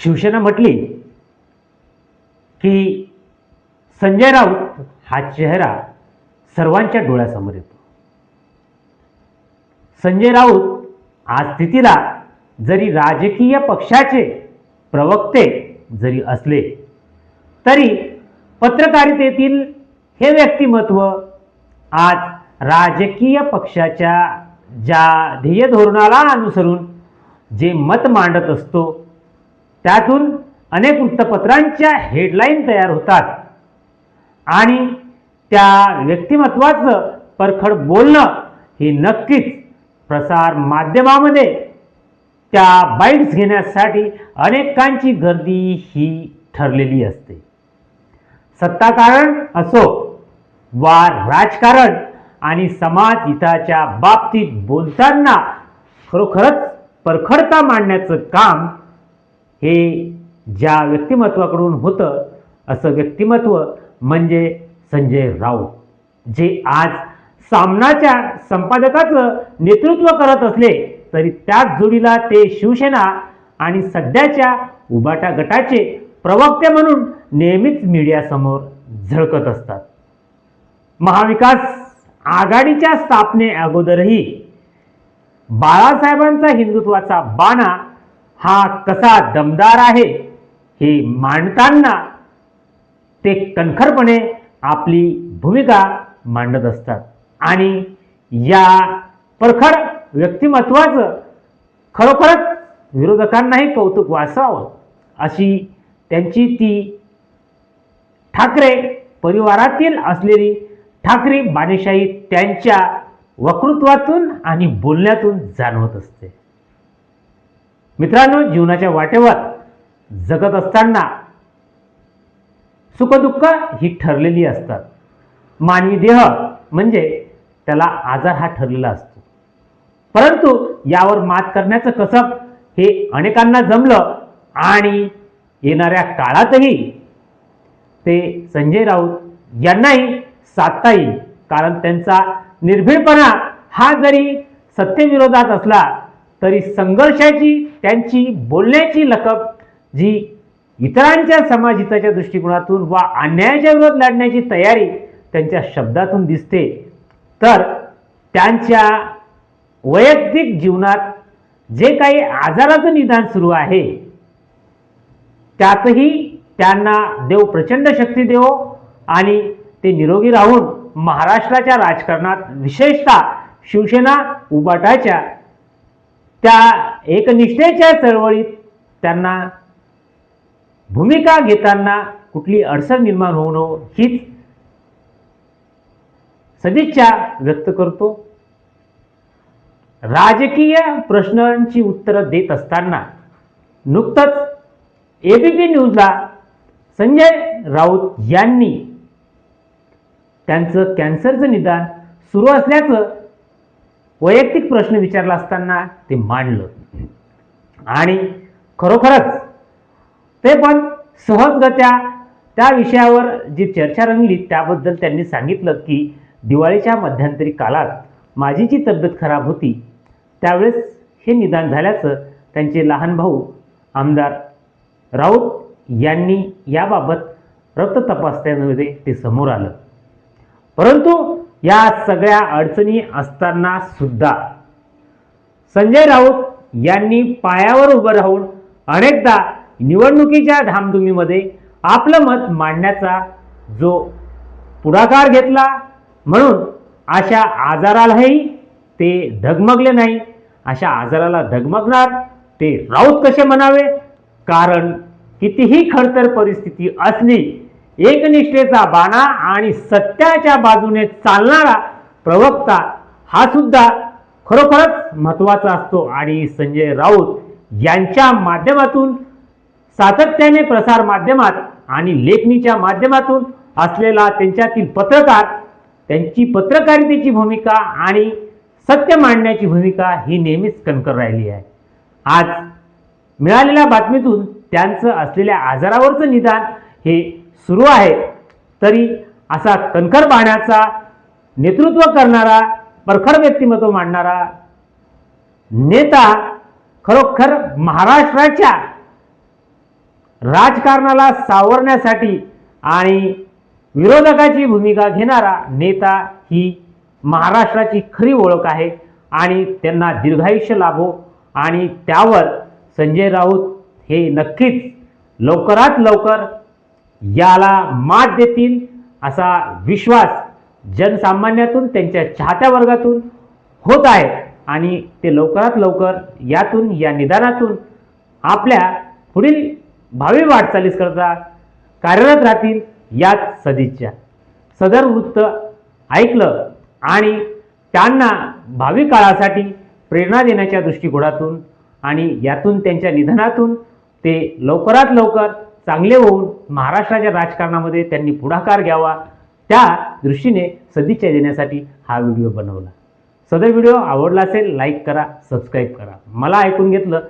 शिवसेना म्हटली की संजय राऊत हा चेहरा सर्वांच्या डोळ्यासमोर येतो. संजय राऊत आज स्थितीला जरी राजकीय पक्षाचे प्रवक्ते जरी असले तरी पत्रकारितेतील हे व्यक्तिमत्व आज राजकीय पक्षाच्या ज्या ध्येय धोरणाला अनुसरून जे मत मांडत असतो त्यातून अनेक वृत्तपत्रांच्या हेडलाईन तयार होतात. आणि त्या व्यक्तिमत्वाचं परखड बोलणं ही नक्कीच प्रसार माध्यमामध्ये त्या बाईट्स घेण्यासाठी अनेकांची गर्दी ही ठरलेली असते. सत्ताकारण असो वा राजकारण आणि समाज हिताच्या बाबतीत बोलताना खरोखरच परखडता मांडण्याचं काम हे ज्या व्यक्तिमत्वाकडून होतं असं व्यक्तिमत्व म्हणजे संजय राऊत जे आज सामनाच्या संपादकाचं नेतृत्व करत असले तरी त्याच जोडीला ते शिवसेना आणि सध्याच्या उबाटा गटाचे प्रवक्ते म्हणून नेहमीच मीडियासमोर झळकत असतात. महाविकास आघाडीच्या स्थापने अगोदरही बाळासाहेबांचा हिंदुत्वाचा बाणा हा कसा दमदार आहे हे मांडताना ते कणखरपणे आपली भूमिका मांडत असतात. आणि या परखड व्यक्तिमत्वाचं खरोखरच विरोधकांनाही कौतुक वाचावं अशी त्यांची ती ठाकरे परिवारातील असलेली ठाकरे बाणेशाही त्यांच्या वक्तृत्वातून आणि बोलण्यातून जाणवत असते. मित्रांनो जीवनाच्या वाटेवर जगत असताना सुखदुःख ही ठरलेली असतात. मानवी देह म्हणजे त्याला आजार हा ठरलेला असतो. परंतु यावर मात करण्याचं कसब हे अनेकांना जमलं आणि येणाऱ्या काळातही ते संजय राऊत यांनाही साधता येईल. कारण त्यांचा निर्भीडपणा हा जरी सत्तेविरोधात असला तरी संघर्षाची त्यांची बोलण्याची लकब जी इतरांच्या समाजहिताच्या दृष्टिकोनातून वा अन्यायाच्या विरोध लढण्याची तयारी त्यांच्या शब्दातून दिसते. तर त्यांच्या वैयक्तिक जीवनात जे काही आजाराचं निदान सुरू आहे त्यातही त्यांना देव प्रचंड शक्ती देवो आणि ते निरोगी राहून महाराष्ट्राच्या राजकारणात विशेषतः शिवसेना उबाटाच्या त्या एकनिष्ठेच्या चळवळीत त्यांना भूमिका घेताना कुठली अडचण निर्माण होऊ नको हीच सदिच्छा व्यक्त करतो. राजकीय प्रश्नांची उत्तरं देत असताना नुकतंच एबीपी न्यूजला संजय राऊत यांनी त्यांचं कॅन्सरचं निदान सुरू असल्याचं वैयक्तिक प्रश्न विचारला असताना ते मांडलं. आणि खरोखरच ते पण सहजगत्या त्या विषयावर जी चर्चा रंगली त्याबद्दल त्यांनी सांगितलं की दिवाळीच्या मध्यंतरी काळात माझी जी तब्येत खराब होती त्यावेळेस हे निदान झाल्याचं त्यांचे लहान भाऊ आमदार राऊत यांनी याबाबत रक्त तपासण्यामध्ये ते समोर आलं. परंतु या सगळ्या अडचणी असताना सुद्धा संजय राऊत यांनी पायावर उभं राहून अनेकदा निवडणुकीच्या धामधुमीमध्ये आपलं मत मांडण्याचा जो पुढाकार घेतला म्हणून अशा आजारालाही ते धगमगले नाही. अशा आजाराला धगमगणार ते राऊत कसे म्हणावे? कारण कितीही खडतर परिस्थिती असली एकनिष्ठेचा बाणा आणि सत्याच्या बाजूने चालणारा प्रवक्ता हा सुद्धा खरोखरच महत्त्वाचा असतो. आणि संजय राऊत यांच्या माध्यमातून सातत्याने प्रसार माध्यमात आणि लेखणीच्या माध्यमातून असलेला त्यांच्यातील पत्रकार त्यांची पत्रकारितेची भूमिका आणि सत्य मांडण्याची भूमिका ही नेहमीच कणकर राहिली आहे. आज मिळालेल्या बातमीतून त्यांचं असलेल्या आजारावरचं निदान हे सुरू आहे. तरी असा कणखर पाहण्याचा नेतृत्व करणारा परखड व्यक्तिमत्व मांडणारा नेता खरोखर महाराष्ट्राच्या राजकारणाला सावरण्यासाठी आणि विरोधकाची भूमिका घेणारा नेता ही महाराष्ट्राची खरी ओळख आहे आणि त्यांना दीर्घायुष्य लाभो आणि त्यावर संजय राऊत हे नक्कीच लवकरात लवकर याला मात देतील असा विश्वास जनसामान्यातून त्यांच्या चाहत्या वर्गातून होत आहे. आणि ते लवकरात लवकर यातून या निदानातून आपल्या पुढील भावी वाटचालीस करता कार्यरत राहतील याच सदिच्छा. सदर वृत्त ऐकलं आणि त्यांना भावी काळासाठी प्रेरणा देण्याच्या दृष्टिकोनातून आणि यातून त्यांच्या निधनातून ते लवकरात लवकर चांगले होऊन महाराष्ट्राच्या राजकारणामध्ये त्यांनी पुढाकार घ्यावा त्या दृष्टीने सदिच्छा देण्यासाठी हा व्हिडिओ बनवला. सदर व्हिडिओ आवडला असेल लाईक करा सबस्क्राईब करा. मला ऐकून घेतलं